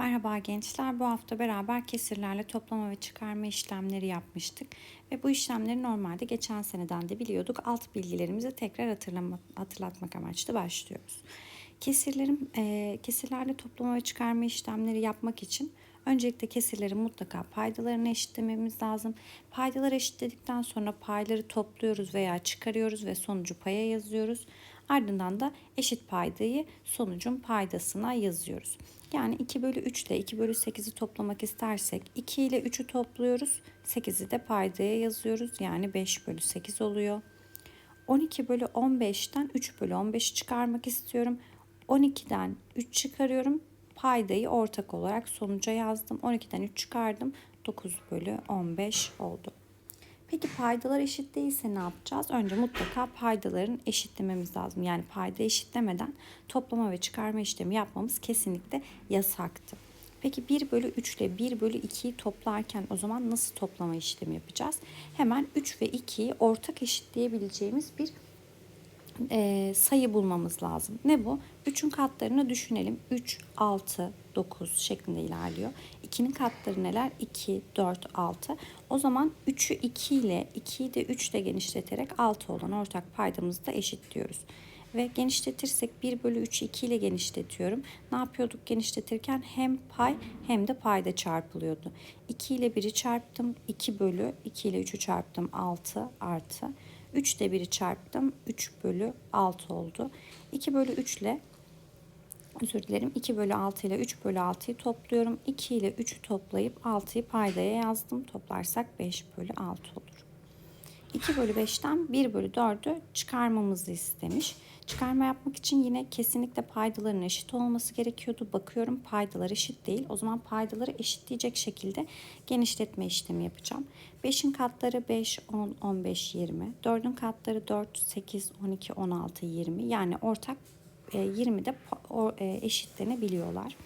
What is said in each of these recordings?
Merhaba gençler. Bu hafta beraber kesirlerle toplama ve çıkarma işlemleri yapmıştık. Ve bu işlemleri normalde geçen seneden de biliyorduk. Alt bilgilerimizi tekrar hatırlama, hatırlatmak amaçlı başlıyoruz. Kesirlerin, e, kesirlerle toplama ve çıkarma işlemleri yapmak için öncelikle kesirlerin mutlaka paydalarını eşitlememiz lazım. Paydaları eşitledikten sonra payları topluyoruz veya çıkarıyoruz ve sonucu paya yazıyoruz. Ardından da eşit paydayı sonucun paydasına yazıyoruz. Yani 2 bölü 3 ile 2 bölü 8'i toplamak istersek 2 ile 3'ü topluyoruz. 8'i de paydaya yazıyoruz. Yani 5 bölü 8 oluyor. 12 bölü 15'ten 3 bölü 15'i çıkarmak istiyorum. 12'den 3 çıkarıyorum. Paydayı ortak olarak sonuca yazdım. 12'den 3 çıkardım. 9 bölü 15 oldu. Peki paydalar eşit değilse ne yapacağız? Önce mutlaka paydaların eşitlememiz lazım. Yani payda eşitlemeden toplama ve çıkarma işlemi yapmamız kesinlikle yasaktı. Peki 1 bölü 3 ile 1 bölü 2'yi toplarken o zaman nasıl toplama işlemi yapacağız? Hemen 3 ve 2'yi ortak eşitleyebileceğimiz bir e, sayı bulmamız lazım. Ne bu? 3'ün katlarını düşünelim. 3, 6, 9 şeklinde ilerliyor. 2'nin katları neler? 2, 4, 6. O zaman 3'ü 2 ile 2'yi de 3 ile genişleterek 6 olan ortak paydamızı da eşitliyoruz. Ve genişletirsek 1 bölü 3'ü 2 ile genişletiyorum. Ne yapıyorduk genişletirken? Hem pay hem de payda çarpılıyordu. 2 ile 1'i çarptım. 2 bölü 2 ile 3'ü çarptım. 6 artı. 3 ile 1'i çarptım. 3 bölü 6 oldu. 2 bölü 3 ile özür dilerim 2 bölü 6 ile 3 bölü 6'yı topluyorum. 2 ile 3'ü toplayıp 6'yı paydaya yazdım. Toplarsak 5 bölü 6 olur. 2 bölü 5'ten 1 bölü 4'ü çıkarmamızı istemiş. Çıkarma yapmak için yine kesinlikle paydaların eşit olması gerekiyordu. Bakıyorum paydalar eşit değil. O zaman paydaları eşitleyecek şekilde genişletme işlemi yapacağım. 5'in katları 5, 10, 15, 20. 4'ün katları 4, 8, 12, 16, 20. Yani ortak 20'de e, eşitlenebiliyorlar.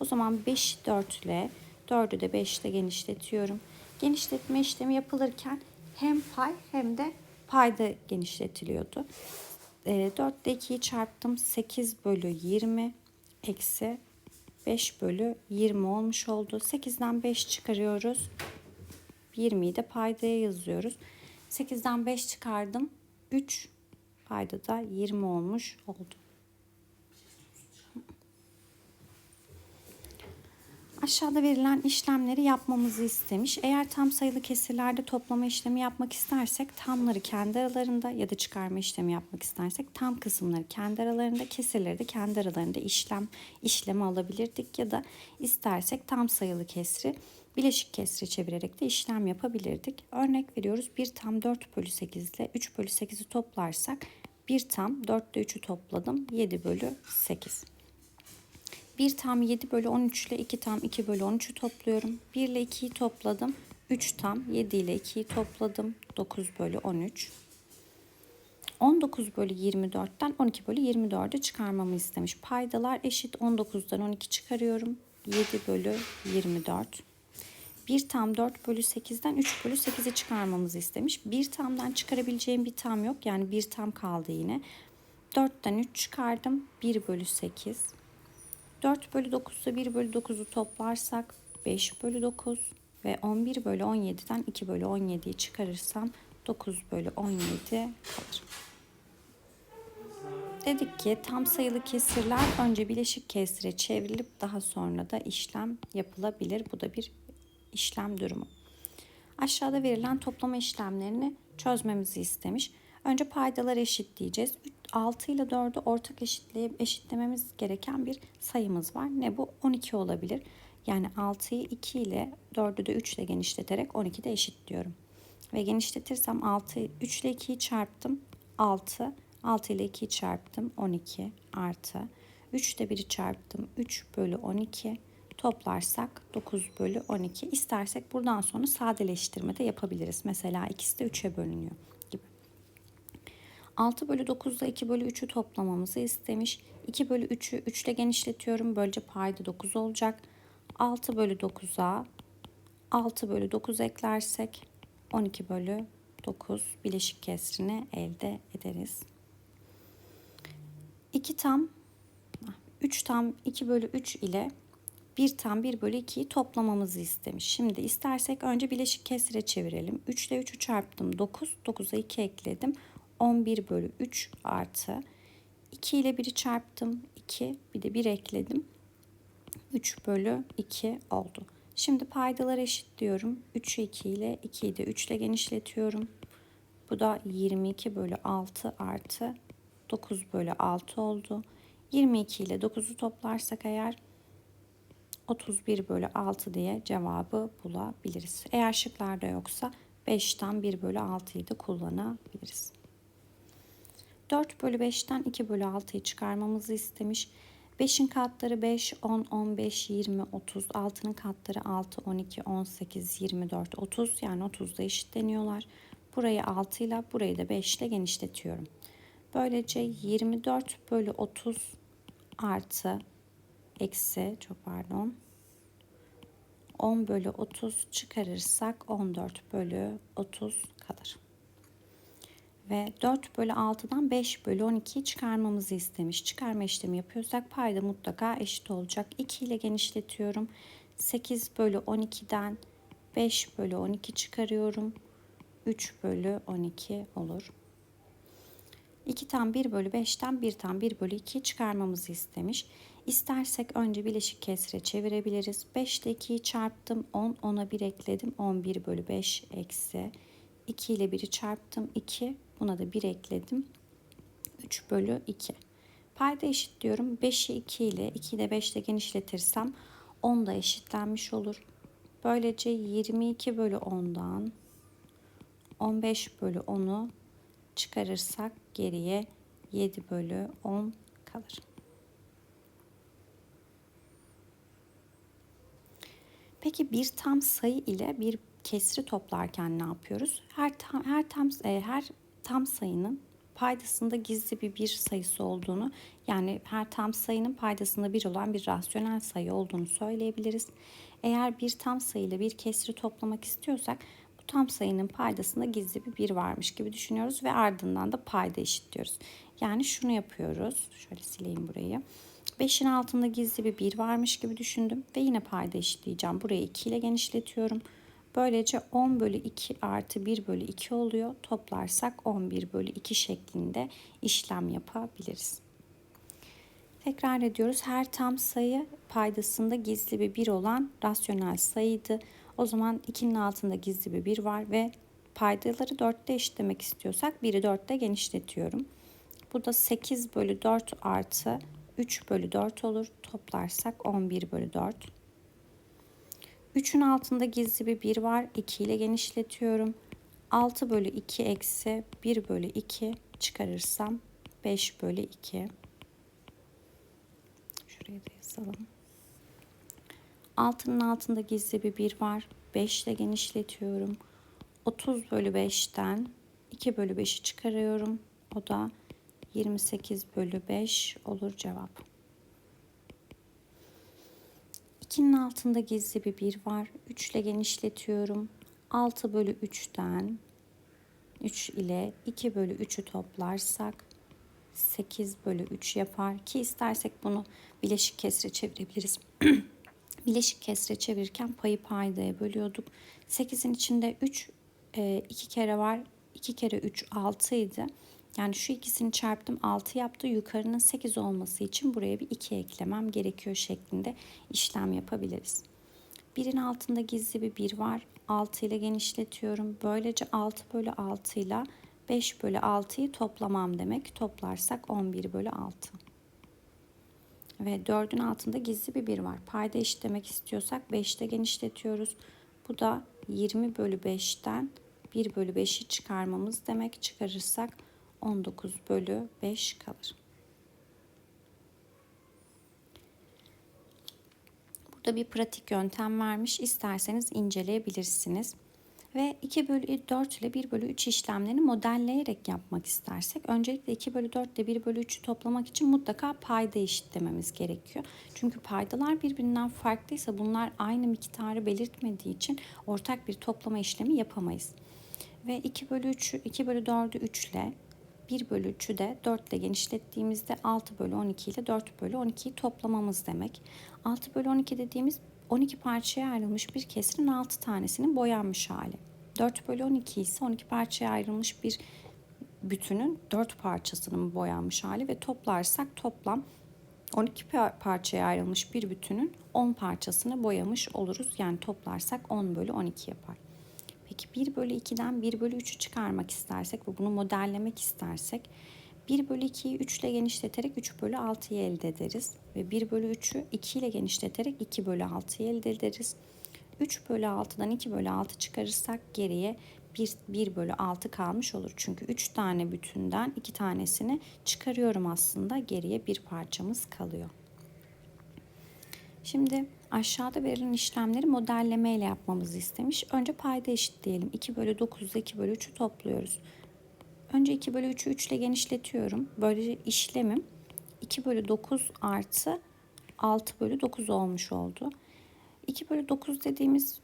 O zaman 5 4 ile 4'ü de 5 ile genişletiyorum. Genişletme işlemi yapılırken hem pay hem de payda genişletiliyordu. 4 ile 2'yi çarptım. 8 bölü 20 eksi 5 bölü 20 olmuş oldu. 8'den 5 çıkarıyoruz. 20'yi de paydaya yazıyoruz. 8'den 5 çıkardım. 3 payda da 20 olmuş oldu. Aşağıda verilen işlemleri yapmamızı istemiş. Eğer tam sayılı kesirlerde toplama işlemi yapmak istersek tamları kendi aralarında ya da çıkarma işlemi yapmak istersek tam kısımları kendi aralarında, kesirleri de kendi aralarında işlem işlemi alabilirdik ya da istersek tam sayılı kesri bileşik kesri çevirerek de işlem yapabilirdik. Örnek veriyoruz 1 tam 4 bölü 8 ile 3 bölü 8'i toplarsak 1 tam 4 ile 3'ü topladım 7 bölü 8. 1 tam 7 bölü 13 ile 2 tam 2 bölü 13'ü topluyorum. 1 ile 2'yi topladım. 3 tam 7 ile 2'yi topladım. 9 bölü 13. 19 bölü 24'ten 12 bölü 24'ü çıkarmamı istemiş. Paydalar eşit 19'dan 12 çıkarıyorum. 7 bölü 24. 1 tam 4 bölü 8'den 3 bölü 8'i çıkarmamızı istemiş. 1 tamdan çıkarabileceğim bir tam yok. Yani 1 tam kaldı yine. 4'ten 3 çıkardım. 1 bölü 8. 4 bölü 9'da 1 bölü 9'u toplarsak 5 bölü 9 ve 11 bölü 17'den 2 bölü 17'yi çıkarırsam 9 bölü 17 kalır. Dedik ki tam sayılı kesirler önce bileşik kesire çevrilip daha sonra da işlem yapılabilir. Bu da bir işlem durumu. Aşağıda verilen toplama işlemlerini çözmemizi istemiş. Önce paydalar eşitleyeceğiz. 6 ile 4'ü ortak eşitlememiz gereken bir sayımız var. Ne bu? 12 olabilir. Yani 6'yı 2 ile 4'ü de 3 ile genişleterek 12 de eşitliyorum. Ve genişletirsem 6 3 ile 2'yi çarptım. 6 6 ile 2'yi çarptım. 12 artı 3 ile 1'i çarptım. 3 bölü 12 toplarsak 9 bölü 12. İstersek buradan sonra sadeleştirme de yapabiliriz. Mesela ikisi de 3'e bölünüyor. 6 bölü 9 ile 2 bölü 3'ü toplamamızı istemiş. 2 bölü 3'ü 3 ile genişletiyorum. Böylece payda 9 olacak. 6 bölü 9'a 6 bölü 9 eklersek 12 bölü 9 bileşik kesrini elde ederiz. 2 tam 3 tam 2 bölü 3 ile 1 tam 1 bölü 2'yi toplamamızı istemiş. Şimdi istersek önce bileşik kesire çevirelim. 3 ile 3'ü çarptım 9. 9'a 2 ekledim. 11 bölü 3 artı 2 ile 1'i çarptım 2 bir de 1 ekledim. 3 bölü 2 oldu. Şimdi paydaları eşitliyorum. 3'ü 2 ile 2'yi de 3 ile genişletiyorum. Bu da 22 bölü 6 artı 9 bölü 6 oldu. 22 ile 9'u toplarsak eğer 31 bölü 6 diye cevabı bulabiliriz. Eğer şıklarda yoksa 5'ten 1 bölü 6'yı da kullanabiliriz. 4 bölü 5'ten 2 bölü 6'yı çıkarmamızı istemiş. 5'in katları 5, 10, 15, 20, 30. 6'nın katları 6, 12, 18, 24, 30. Yani 30'da eşitleniyorlar. Burayı 6 ile burayı da 5 ile genişletiyorum. Böylece 24 bölü 30 artı eksi çok pardon 10 bölü 30 çıkarırsak 14 bölü 30 kalır. Ve 4 bölü 6'dan 5 bölü 12'yi çıkarmamızı istemiş. Çıkarma işlemi yapıyorsak payda mutlaka eşit olacak. 2 ile genişletiyorum. 8 bölü 12'den 5 bölü 12 çıkarıyorum. 3 bölü 12 olur. 2 tam 1 bölü 5'ten 1 tam 1 bölü 2'yi çıkarmamızı istemiş. İstersek önce bileşik kesre çevirebiliriz. 5 ile 2'yi çarptım. 10, 10'a 1 ekledim. 11 bölü 5 eksi. 2 ile 1'i çarptım. 2, buna da 1 ekledim. 3 bölü 2. Payda eşitliyorum. 5'i 2 ile 2'yi de 5 ile genişletirsem 10 da eşitlenmiş olur. Böylece 22 bölü 10'dan 15 bölü 10'u çıkarırsak geriye 7 bölü 10 kalır. Peki bir tam sayı ile bir kesri toplarken ne yapıyoruz? Her tam, her tam e, her tam sayının paydasında gizli bir bir sayısı olduğunu yani her tam sayının paydasında bir olan bir rasyonel sayı olduğunu söyleyebiliriz. Eğer bir tam sayı ile bir kesri toplamak istiyorsak bu tam sayının paydasında gizli bir bir varmış gibi düşünüyoruz ve ardından da payda eşitliyoruz. Yani şunu yapıyoruz. Şöyle sileyim burayı. 5'in altında gizli bir 1 varmış gibi düşündüm ve yine payda eşitleyeceğim. Burayı 2 ile genişletiyorum. Böylece 10 bölü 2 artı 1 bölü 2 oluyor. Toplarsak 11 bölü 2 şeklinde işlem yapabiliriz. Tekrar ediyoruz. Her tam sayı paydasında gizli bir 1 olan rasyonel sayıydı. O zaman 2'nin altında gizli bir 1 var ve paydaları 4'te eşitlemek istiyorsak 1'i 4'te genişletiyorum. Bu da 8 bölü 4 artı 3 bölü 4 olur. Toplarsak 11 bölü 4. 3'ün altında gizli bir 1 var. 2 ile genişletiyorum. 6 bölü 2 eksi 1 bölü 2 çıkarırsam 5 bölü 2. Şuraya da yazalım. 6'nın altında gizli bir 1 var. 5 ile genişletiyorum. 30 bölü 5'ten 2 bölü 5'i çıkarıyorum. O da 28 bölü 5 olur cevap. 2'nin altında gizli bir 1 var. 3 ile genişletiyorum. 6 bölü 3'ten 3 ile 2 bölü 3'ü toplarsak 8 bölü 3 yapar ki istersek bunu bileşik kesre çevirebiliriz. bileşik kesre çevirirken payı paydaya bölüyorduk. 8'in içinde 3 2 kere var. 2 kere 3 6 idi. Yani şu ikisini çarptım 6 yaptı. Yukarının 8 olması için buraya bir 2 eklemem gerekiyor şeklinde işlem yapabiliriz. Birin altında gizli bir 1 var. 6 ile genişletiyorum. Böylece 6 bölü 6 ile 5 bölü 6'yı toplamam demek. Toplarsak 11 bölü 6. Ve 4'ün altında gizli bir 1 var. Payda eşitlemek istiyorsak 5'te genişletiyoruz. Bu da 20 bölü 5'ten 1 bölü 5'i çıkarmamız demek. Çıkarırsak 19 bölü 5 kalır. Burada bir pratik yöntem vermiş. İsterseniz inceleyebilirsiniz. Ve 2 bölü 4 ile 1 bölü 3 işlemlerini modelleyerek yapmak istersek öncelikle 2 bölü 4 ile 1 bölü 3'ü toplamak için mutlaka payda eşitlememiz gerekiyor. Çünkü paydalar birbirinden farklıysa bunlar aynı miktarı belirtmediği için ortak bir toplama işlemi yapamayız. Ve 2 bölü 3'ü 2 bölü 4'ü 3 ile 1 bölü 3'ü de 4 ile genişlettiğimizde 6 bölü 12 ile 4 bölü 12'yi toplamamız demek. 6 bölü 12 dediğimiz 12 parçaya ayrılmış bir kesirin 6 tanesinin boyanmış hali. 4 bölü 12 ise 12 parçaya ayrılmış bir bütünün 4 parçasının boyanmış hali ve toplarsak toplam 12 parçaya ayrılmış bir bütünün 10 parçasını boyamış oluruz. Yani toplarsak 10 bölü 12 yapar. Peki 1 bölü 2'den 1 bölü 3'ü çıkarmak istersek ve bunu modellemek istersek 1 bölü 2'yi 3 ile genişleterek 3 bölü 6'yı elde ederiz. Ve 1 bölü 3'ü 2 ile genişleterek 2 bölü 6'yı elde ederiz. 3 bölü 6'dan 2 bölü 6 çıkarırsak geriye 1, 1 bölü 6 kalmış olur. Çünkü 3 tane bütünden 2 tanesini çıkarıyorum aslında. Geriye bir parçamız kalıyor. Şimdi aşağıda verilen işlemleri modelleme ile yapmamızı istemiş. Önce payda eşitleyelim. 2 bölü 9 ile 2 bölü 3'ü topluyoruz. Önce 2 bölü 3'ü 3 ile genişletiyorum. Böylece işlemim 2 bölü 9 artı 6 bölü 9 olmuş oldu. 2 bölü 9 dediğimiz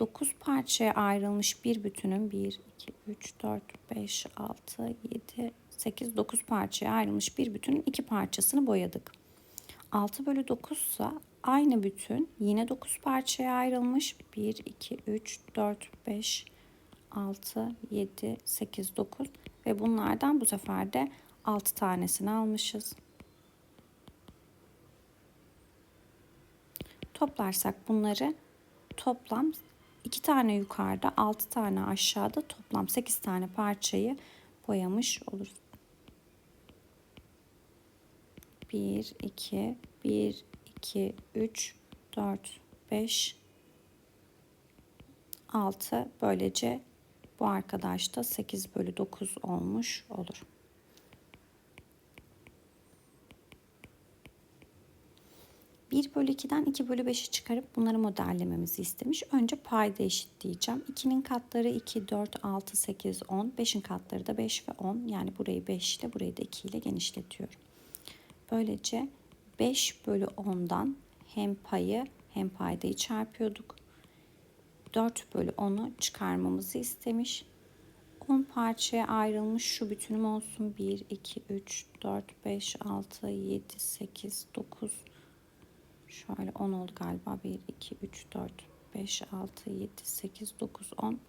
9 parçaya ayrılmış bir bütünün 1, 2, 3, 4, 5, 6, 7, 8, 9 parçaya ayrılmış bir bütünün iki parçasını boyadık. 6 bölü 9 ise aynı bütün yine 9 parçaya ayrılmış. 1, 2, 3, 4, 5, 6, 7, 8, 9 ve bunlardan bu sefer de 6 tanesini almışız. Toplarsak bunları toplam 2 tane yukarıda 6 tane aşağıda toplam 8 tane parçayı boyamış oluruz. 1, 2, 1, 2, 3, 4, 5, 6 böylece bu arkadaş da 8 bölü 9 olmuş olur. 1 bölü 2'den 2 bölü 5'i çıkarıp bunları modellememizi istemiş. Önce payda eşitleyeceğim. 2'nin katları 2, 4, 6, 8, 10. 5'in katları da 5 ve 10. Yani burayı 5 ile burayı da 2 ile genişletiyorum. Böylece 5 bölü 10'dan hem payı hem paydayı çarpıyorduk. 4 bölü 10'u çıkarmamızı istemiş. 10 parçaya ayrılmış şu bütünüm olsun. 1, 2, 3, 4, 5, 6, 7, 8, 9, Şöyle 10 oldu galiba. 1, 2, 3, 4, 5, 6, 7, 8, 9, 10.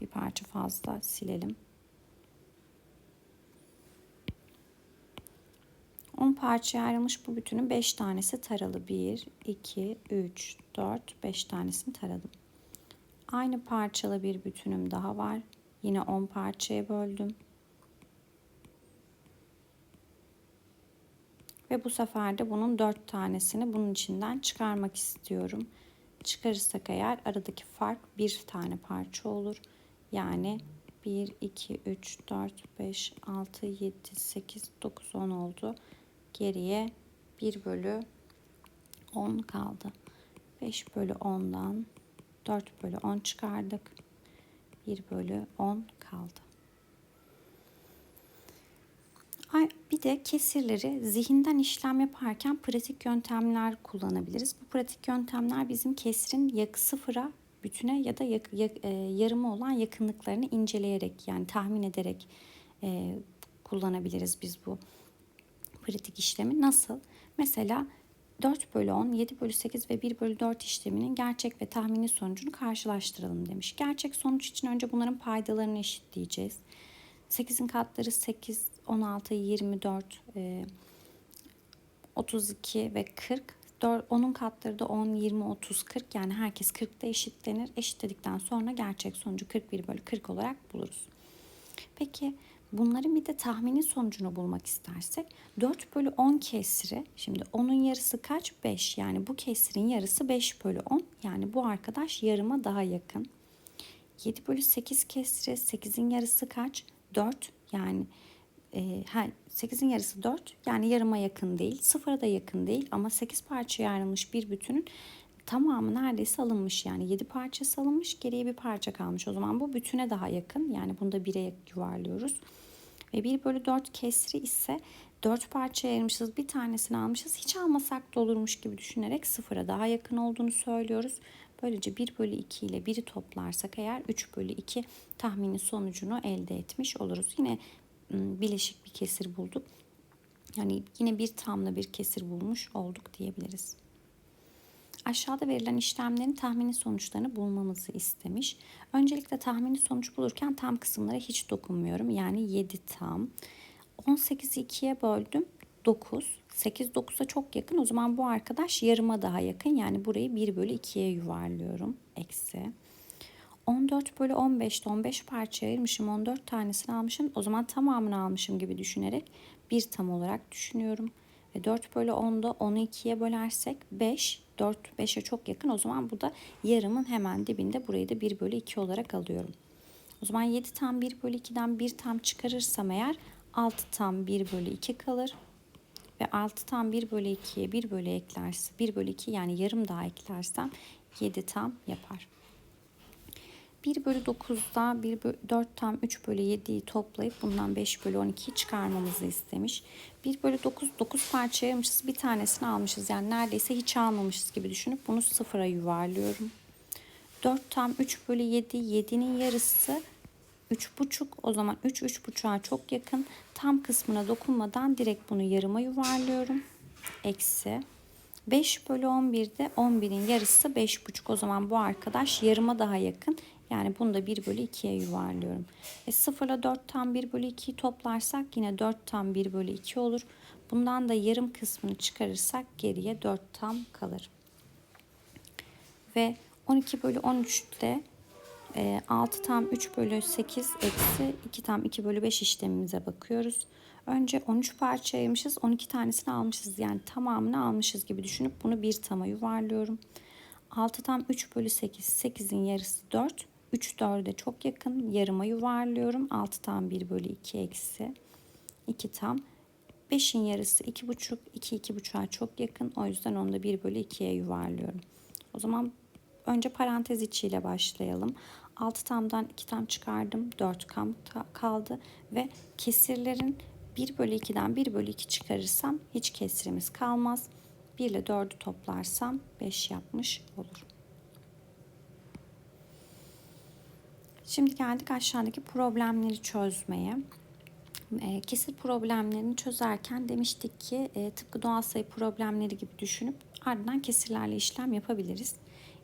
Bir parça fazla silelim. 10 parçaya ayrılmış bu bütünün 5 tanesi taralı. 1, 2, 3, 4, 5 tanesini taradım. Aynı parçalı bir bütünüm daha var. Yine 10 parçaya böldüm. Ve bu sefer de bunun dört tanesini bunun içinden çıkarmak istiyorum. Çıkarırsak eğer aradaki fark bir tane parça olur. Yani 1, 2, 3, 4, 5, 6, 7, 8, 9, 10 oldu. Geriye 1 bölü 10 kaldı. 5 bölü 10'dan 4 bölü 10 çıkardık. 1 bölü 10 kaldı. Bir de kesirleri zihinden işlem yaparken pratik yöntemler kullanabiliriz. Bu pratik yöntemler bizim kesrin yak sıfıra bütüne ya da yak, yak, e, yarımı olan yakınlıklarını inceleyerek yani tahmin ederek e, kullanabiliriz biz bu pratik işlemi. Nasıl? Mesela 4 bölü 10, 7 bölü 8 ve 1 bölü 4 işleminin gerçek ve tahmini sonucunu karşılaştıralım demiş. Gerçek sonuç için önce bunların paydalarını eşitleyeceğiz. 8'in katları 8, 16, 24, 32 ve 40. Onun katları da 10, 20, 30, 40 yani herkes 40'ta eşitlenir. Eşitledikten sonra gerçek sonucu 41 bölü 40 olarak buluruz. Peki bunların bir de tahmini sonucunu bulmak istersek 4 bölü 10 kesri şimdi 10'un yarısı kaç? 5 yani bu kesrin yarısı 5 bölü 10 yani bu arkadaş yarıma daha yakın. 7 bölü 8 kesri 8'in yarısı kaç? 4 yani e, 8'in yarısı 4 yani yarıma yakın değil. Sıfıra da yakın değil ama 8 parçaya ayrılmış bir bütünün tamamı neredeyse alınmış. Yani 7 parçası alınmış geriye bir parça kalmış. O zaman bu bütüne daha yakın. Yani bunu da 1'e yuvarlıyoruz. Ve 1 bölü 4 kesri ise 4 parçaya ayırmışız. Bir tanesini almışız. Hiç almasak da olurmuş gibi düşünerek sıfıra daha yakın olduğunu söylüyoruz. Böylece 1 bölü 2 ile 1'i toplarsak eğer 3 bölü 2 tahmini sonucunu elde etmiş oluruz. Yine ım, bileşik bir kesir bulduk. Yani yine bir tamla bir kesir bulmuş olduk diyebiliriz. Aşağıda verilen işlemlerin tahmini sonuçlarını bulmamızı istemiş. Öncelikle tahmini sonuç bulurken tam kısımlara hiç dokunmuyorum. Yani 7 tam. 18'i 2'ye böldüm. 9. 8 9'a çok yakın. O zaman bu arkadaş yarıma daha yakın. Yani burayı 1 bölü 2'ye yuvarlıyorum. Eksi. 14 bölü 15'te 15 parça ayırmışım. 14 tanesini almışım. O zaman tamamını almışım gibi düşünerek bir tam olarak düşünüyorum. Ve 4 bölü 10'da 10'u 2'ye bölersek 5. 4 5'e çok yakın. O zaman bu da yarımın hemen dibinde. Burayı da 1 bölü 2 olarak alıyorum. O zaman 7 tam 1 bölü 2'den 1 tam çıkarırsam eğer 6 tam 1 bölü 2 kalır. Ve 6 tam 1 bölü 2'ye 1 bölü eklerse 1 bölü 2 yani yarım daha eklersem 7 tam yapar. 1 bölü 9'da 1 bölü 4 tam 3 bölü 7'yi toplayıp bundan 5 bölü 12'yi çıkarmamızı istemiş. 1 bölü 9 9 parça ayırmışız bir tanesini almışız yani neredeyse hiç almamışız gibi düşünüp bunu sıfıra yuvarlıyorum. 4 tam 3 bölü 7 7'nin yarısı 3,5 o zaman 3 3,5'a çok yakın. Tam kısmına dokunmadan direkt bunu yarıma yuvarlıyorum. Eksi 5 bölü 11'de 11'in yarısı 5,5 o zaman bu arkadaş yarıma daha yakın. Yani bunu da 1 bölü 2'ye yuvarlıyorum. E 0 ile 4 tam 1 bölü 2'yi toplarsak yine 4 tam 1 bölü 2 olur. Bundan da yarım kısmını çıkarırsak geriye 4 tam kalır. Ve 12 bölü 13'te 6 tam 3 bölü 8 eksi 2 tam 2 bölü 5 işlemimize bakıyoruz. Önce 13 parça ayırmışız. 12 tanesini almışız. Yani tamamını almışız gibi düşünüp bunu bir tama yuvarlıyorum. 6 tam 3 bölü 8. 8'in yarısı 4. 3 4'e çok yakın. Yarıma yuvarlıyorum. 6 tam 1 bölü 2 eksi 2 tam. 5'in yarısı 2,5. 2 2,5'a çok yakın. O yüzden onu da 1 bölü 2'ye yuvarlıyorum. O zaman önce parantez içiyle başlayalım. 6 tamdan 2 tam çıkardım. 4 tam kaldı. Ve kesirlerin 1 bölü 2'den 1 bölü 2 çıkarırsam hiç kesirimiz kalmaz. 1 ile 4'ü toplarsam 5 yapmış olur. Şimdi geldik aşağıdaki problemleri çözmeye. E, kesir problemlerini çözerken demiştik ki e, tıpkı doğal sayı problemleri gibi düşünüp ardından kesirlerle işlem yapabiliriz.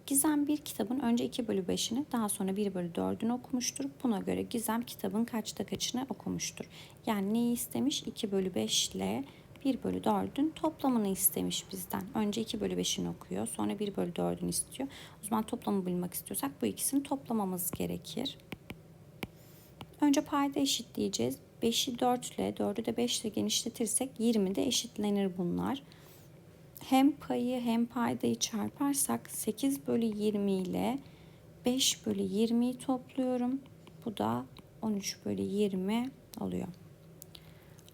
Gizem bir kitabın önce 2 bölü 5'ini daha sonra 1 bölü 4'ünü okumuştur. Buna göre Gizem kitabın kaçta kaçını okumuştur. Yani neyi istemiş? 2 bölü 5 ile 1 bölü 4'ün toplamını istemiş bizden. Önce 2 bölü 5'ini okuyor. Sonra 1 bölü 4'ünü istiyor. O zaman toplamı bulmak istiyorsak bu ikisini toplamamız gerekir. Önce payda eşitleyeceğiz. 5'i 4 ile 4'ü de 5 ile genişletirsek 20 de eşitlenir bunlar. Hem payı hem paydayı çarparsak 8 bölü 20 ile 5 bölü 20'yi topluyorum. Bu da 13 bölü 20 oluyor.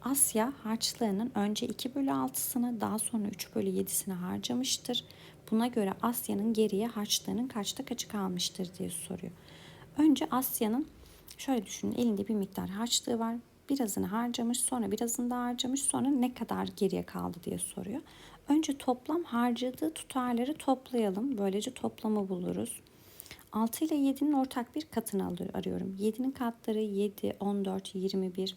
Asya harçlığının önce 2 bölü 6'sını daha sonra 3 bölü 7'sini harcamıştır. Buna göre Asya'nın geriye harçlığının kaçta kaçı kalmıştır diye soruyor. Önce Asya'nın şöyle düşünün elinde bir miktar harçlığı var. Birazını harcamış sonra birazını da harcamış sonra ne kadar geriye kaldı diye soruyor. Önce toplam harcadığı tutarları toplayalım. Böylece toplamı buluruz. 6 ile 7'nin ortak bir katını arıyorum. 7'nin katları 7, 14, 21,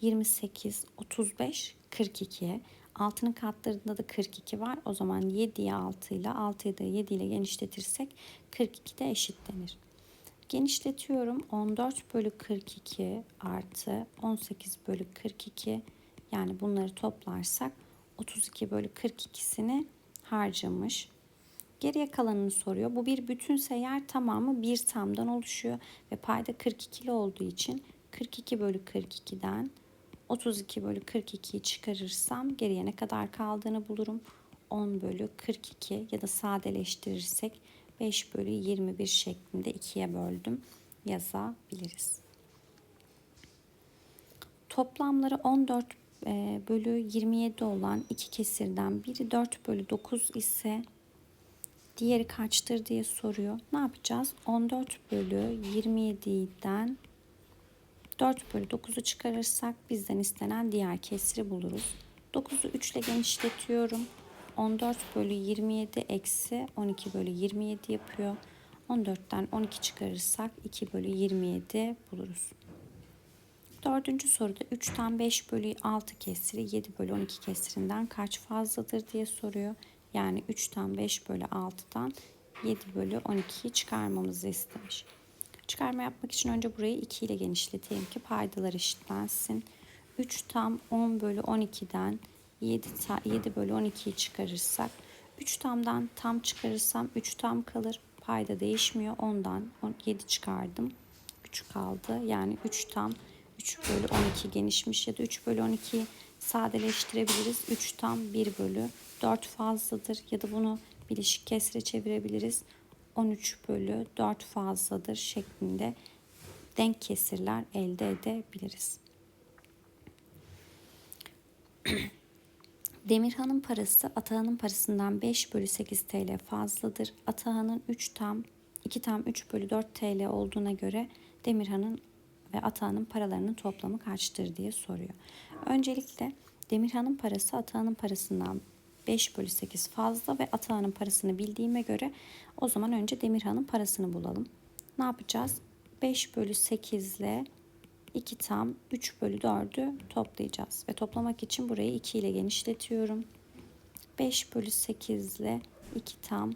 28, 35, 42. 6'nın katlarında da 42 var. O zaman 7'yi 6 ile 6'yı da 7 ile genişletirsek 42 de eşitlenir. Genişletiyorum. 14 bölü 42 artı 18 bölü 42 yani bunları toplarsak 32 bölü 42'sini harcamış. Geriye kalanını soruyor. Bu bir bütünse eğer tamamı bir tamdan oluşuyor ve payda 42'li olduğu için 42 bölü 42'den 32 bölü 42'yi çıkarırsam geriye ne kadar kaldığını bulurum. 10 bölü 42 ya da sadeleştirirsek 5 bölü 21 şeklinde ikiye böldüm yazabiliriz. Toplamları 14 e, bölü 27 olan iki kesirden biri 4 bölü 9 ise diğeri kaçtır diye soruyor. Ne yapacağız? 14 bölü 27'den 4 bölü 9'u çıkarırsak bizden istenen diğer kesiri buluruz. 9'u 3 ile genişletiyorum. 14 bölü 27 eksi 12 bölü 27 yapıyor. 14'ten 12 çıkarırsak 2 bölü 27 buluruz. Dördüncü soruda 3'ten 5 bölü 6 kesiri 7 bölü 12 kesirinden kaç fazladır diye soruyor. Yani 3'ten 5 bölü 6'dan 7 bölü 12'yi çıkarmamızı istemiş. Çıkarma yapmak için önce burayı 2 ile genişleteyim ki paydalar eşitlensin. 3 tam 10 bölü 12'den 7, ta, 7 bölü 12'yi çıkarırsak 3 tamdan tam çıkarırsam 3 tam kalır. Payda değişmiyor. Ondan 7 çıkardım. 3 kaldı. Yani 3 tam 3 bölü 12 genişmiş ya da 3 bölü 12'yi sadeleştirebiliriz. 3 tam 1 bölü 4 fazladır ya da bunu bileşik kesre çevirebiliriz. 13 bölü 4 fazladır şeklinde denk kesirler elde edebiliriz. Demirhan'ın parası Atahan'ın parasından 5 bölü 8 TL fazladır. Atahan'ın 3 tam 2 tam 3 bölü 4 TL olduğuna göre Demirhan'ın ve Atahan'ın paralarının toplamı kaçtır diye soruyor. Öncelikle Demirhan'ın parası Atahan'ın parasından 5 bölü 8 fazla ve Atahan'ın parasını bildiğime göre o zaman önce Demirhan'ın parasını bulalım. Ne yapacağız? 5 bölü 8 ile 2 tam 3 bölü 4'ü toplayacağız. Ve toplamak için burayı 2 ile genişletiyorum. 5 bölü 8 ile 2 tam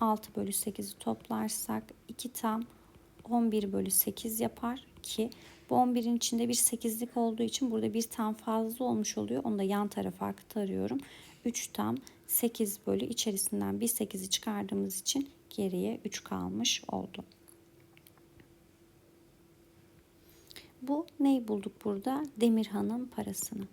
6 bölü 8'i toplarsak 2 tam 11 bölü 8 yapar ki bu 11'in içinde bir 8'lik olduğu için burada bir tam fazla olmuş oluyor. Onu da yan tarafa aktarıyorum. 3 tam 8 bölü içerisinden bir 8'i çıkardığımız için geriye 3 kalmış oldu. Bu neyi bulduk burada? Demirhan'ın parasını.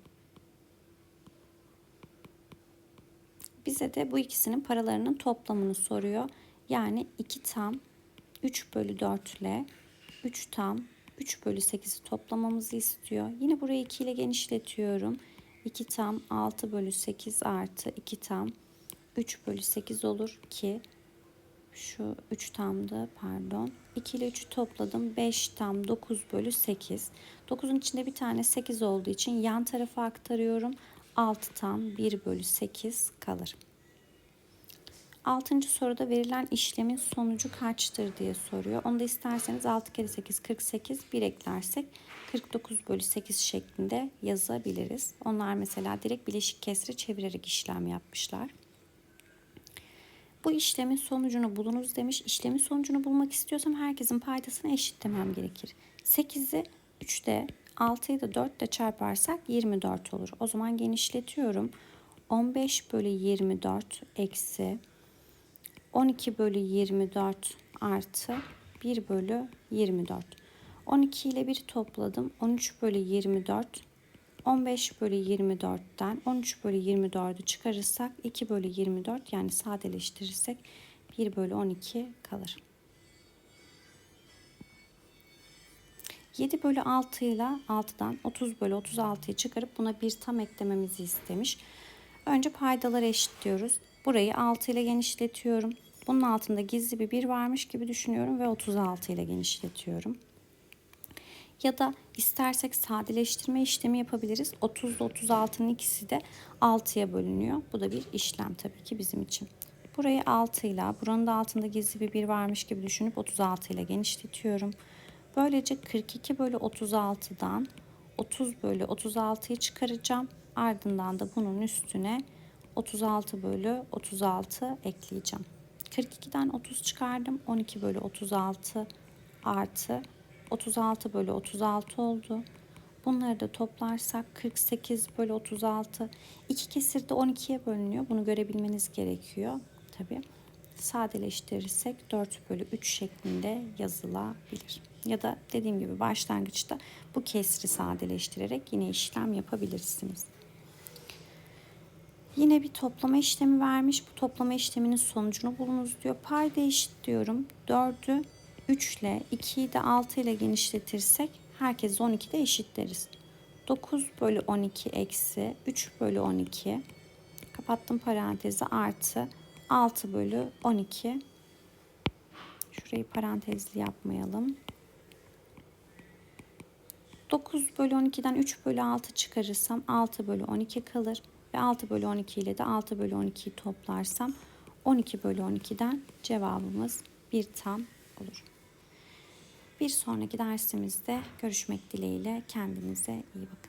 Bize de bu ikisinin paralarının toplamını soruyor. Yani 2 tam 3 bölü 4 ile 3 tam 3 bölü 8'i toplamamızı istiyor. Yine burayı 2 ile genişletiyorum. 2 tam 6 bölü 8 artı 2 tam 3 bölü 8 olur ki şu 3 tamdı pardon. 2 ile 3'ü topladım. 5 tam 9 bölü 8. 9'un içinde bir tane 8 olduğu için yan tarafa aktarıyorum. 6 tam 1 bölü 8 kalır. Altıncı soruda verilen işlemin sonucu kaçtır diye soruyor. Onu da isterseniz 6 kere 8 48 bir eklersek 49 bölü 8 şeklinde yazabiliriz. Onlar mesela direkt bileşik kesre çevirerek işlem yapmışlar. Bu işlemin sonucunu bulunuz demiş. İşlemin sonucunu bulmak istiyorsam herkesin paydasını eşitlemem gerekir. 8'i 3'te 6'yı da 4 ile çarparsak 24 olur. O zaman genişletiyorum. 15 bölü 24 eksi 12 bölü 24 artı 1 bölü 24. 12 ile 1 topladım. 13 bölü 24. 15 bölü 24'ten 13 bölü 24'ü çıkarırsak 2 bölü 24 yani sadeleştirirsek 1 bölü 12 kalır. 7 bölü 6 ile 6'dan 30 bölü 36'yı çıkarıp buna bir tam eklememizi istemiş. Önce paydaları eşitliyoruz. Burayı 6 ile genişletiyorum. Bunun altında gizli bir 1 varmış gibi düşünüyorum ve 36 ile genişletiyorum. Ya da istersek sadeleştirme işlemi yapabiliriz. 30 ile 36'nın ikisi de 6'ya bölünüyor. Bu da bir işlem tabii ki bizim için. Burayı 6 ile, buranın da altında gizli bir 1 varmış gibi düşünüp 36 ile genişletiyorum. Böylece 42 bölü 36'dan 30 bölü 36'yı çıkaracağım. Ardından da bunun üstüne 36 bölü 36 ekleyeceğim. 42'den 30 çıkardım. 12 bölü 36 artı 36 bölü 36 oldu. Bunları da toplarsak 48 bölü 36. İki kesir de 12'ye bölünüyor. Bunu görebilmeniz gerekiyor. Tabi sadeleştirirsek 4 bölü 3 şeklinde yazılabilir. Ya da dediğim gibi başlangıçta bu kesri sadeleştirerek yine işlem yapabilirsiniz. Yine bir toplama işlemi vermiş. Bu toplama işleminin sonucunu bulunuz diyor. Payda eşit diyorum. 4'ü 3 ile 2'yi de 6 ile genişletirsek herkes 12'de eşitleriz. 9 bölü 12 eksi 3 bölü 12 kapattım parantezi artı 6 bölü 12 şurayı parantezli yapmayalım. 9 bölü 12'den 3 bölü 6 çıkarırsam 6 bölü 12 kalır. Ve 6 bölü 12 ile de 6 bölü 12'yi toplarsam 12 bölü 12'den cevabımız bir tam olur. Bir sonraki dersimizde görüşmek dileğiyle kendinize iyi bakın.